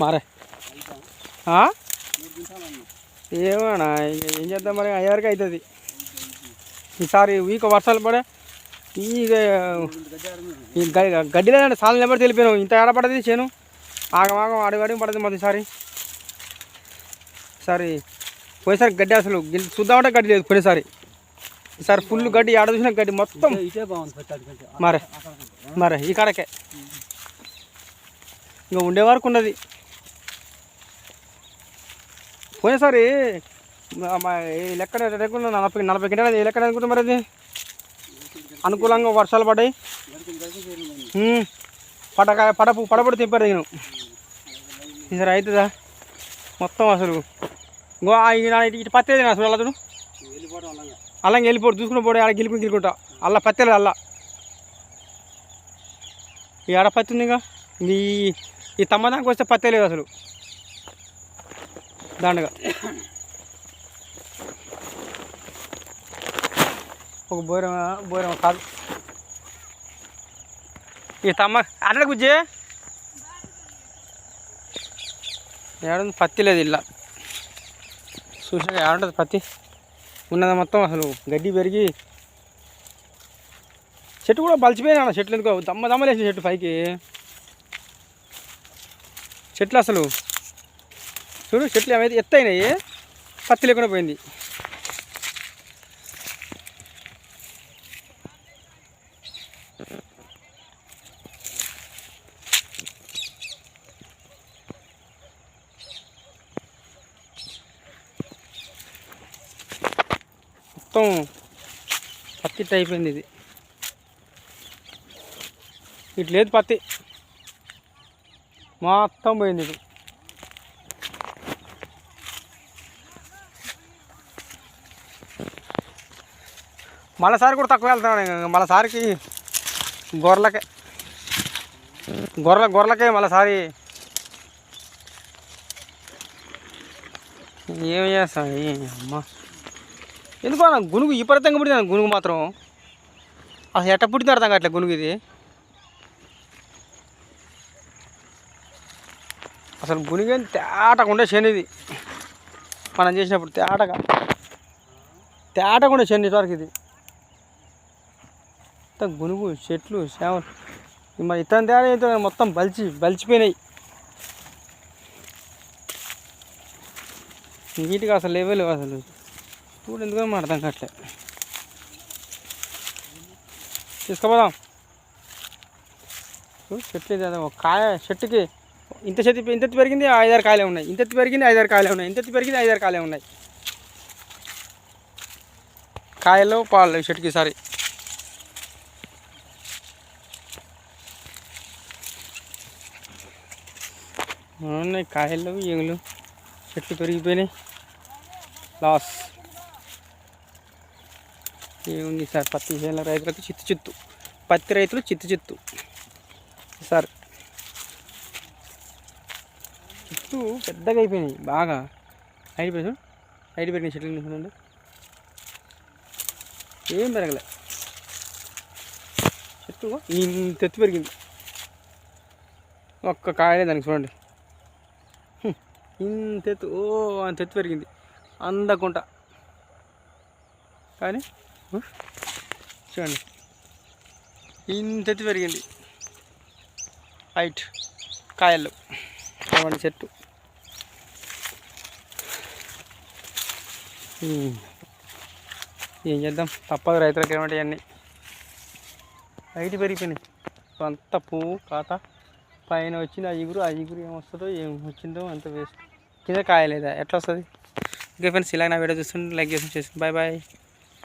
మారే. ఆ? ఏమోనా ఇక ఏం చేద్దాం మరి? అయ్యేవరకు అవుతుంది ఈసారి వీక్ వర్షాలు పడే ఈ గడ్డి లేదంటే సాలు నెంబర్ తెలిపాను ఇంత ఏడ పడది చేను? ఆగమాగం అడుగు అడుగు పడదు మొదటి ఈసారి. ఈసారి పోయిసారి గడ్డి అసలు చూద్దామంటే గడ్డి లేదు పోయినసారి. ఈసారి ఫుల్ గడ్డి ఆడ చూసిన గడ్డి మొత్తం. మరే మరే ఈ కాడకే. ఇంకా ఉండే వరకు ఉన్నది. పోయినసారి మా- మా లెక్క లేకుండా నలభై నలభై గంటలు ఏ లెక్క అనుకుంటా మరి అది? అనుకూలంగా వర్షాలు పడ్డాయి. పడక పడకాయ పడపు పడపడి తెంపారు నేను. ఈసారి అవుతుందా? మొత్తం అసలు. ఇంకో ఇటు పత్తి ఏది అసలు అలా చూడు వెళ్ళిపోడు చూసుకుని పోడు ఆడ గిలుకుని గిలుకుంటా అల్ల లేదు అల్లా. ఈ ఆడ పత్తి ఉంది ఇంకా. ఈ ఈ తమ్మదానికి వస్తే పత్తే లేదు అసలు. దండగా. ఒక బోరం బోరం కాదు. ఈ తమ్మ అట్లా గుజ్జే. ఏడుంది? పత్తి లేదు ఇలా. చూసాక ఏడుంటుంది పత్తి. ఉన్నది మొత్తం అసలు గడ్డి పెరిగి చెట్టు కూడా బలిచిపోయినా అన్న చెట్లు ఎందుకో. దమ్మ దమ్మలేసిన చెట్టు పైకి. చెట్లు అసలు చూడు చెట్లు ఏమైతే ఎత్తైనాయి. పత్తి లేకుండా పోయింది. మొత్తం పత్తి అయిపోయింది ఇది. ఇటు లేదు పత్తి. మొత్తం పోయింది ఇది. మళ్ళీసారి కూడా తక్కువ వెళ్తున్నాడు మళ్ళీసారికి గొర్రెలకే. గొర్రెల గొర్రెలకే మళ్ళీసారి ఏం చేస్తాం ఏ అమ్మ. ఎందుకో అన్న గునుగు విపరీతంగా పుట్టింది గునుగు మాత్రం. అసలు ఎట్ట పుట్టింది అర్థం కావట్లే గునుగు ఇది. అసలు గునిగేం తేటగా ఉండే శని మనం చేసినప్పుడు తేటగా. తేటకుండా ఉండే శని వరకు ఇది. మొత్తం గునుగు చెట్లు చేమలు మరి ఇతని తేడా మొత్తం బలిచి బలిచిపోయినాయి. నీట్గా అసలు లేవలేవు అసలు. చూడు ఎందుకో మనం అర్థం కావట్లే. తీసుకుపోదాం. చూడు చెట్లు ఇది ఒక కాయ చెట్టుకి ఇంత చెట్టు ఇంత పెరిగింది ఐదారు కాయలే ఉన్నాయి. ఇంత పెరిగింది ఐదారు కాయలే ఉన్నాయి. ఇంత పెరిగింది ఐదారు కాయలే ఉన్నాయి. కాయలు పాలు చెట్టుకి సారీ ఉన్నాయి కాయలు ఏగులు చెట్లు పెరిగిపోయినాయి. లాస్ ఏముంది సార్ పత్తి చేయాల రైతులకు చిత్తు చిత్తు. పత్తి రైతులు చిత్తు చిత్తు. సార్ చుట్టూ పెద్దగా అయిపోయినాయి బాగా. హైట్ పెరిగి హైట్ పెరిగిన చెట్లు చూడండి. ఏం పెరగలే. చెట్టు ఇంత ఎత్తు పెరిగింది. ఒక్క కాయలే దానికి చూడండి. ఇంత ఎత్తు ఓ అంత ఎత్తు పెరిగింది. అందకుంట. కానీ చూడండి. ఇంత ఎత్తు పెరిగింది. హైట్ కాయలు అటువంటి చెట్టు. ఏం చేద్దాం? తప్పదు రైతులకు ఏమంటే అన్నీ హైట్ పెరిగిపోయినాయి. అంత పువ్వు కాత పైన వచ్చింది ఆ ఇగురు ఆ ఇగురు ఏం వస్తుందో ఏం వచ్చిందో అంత వేస్ట్ కింద కాయలేదా? ఎట్లా వస్తుంది? ఓకే ఫ్రెండ్స్ ఇలా నా వీడియో చూస్తుంటే లైక్ చేసి చేసి బాయ్ బాయ్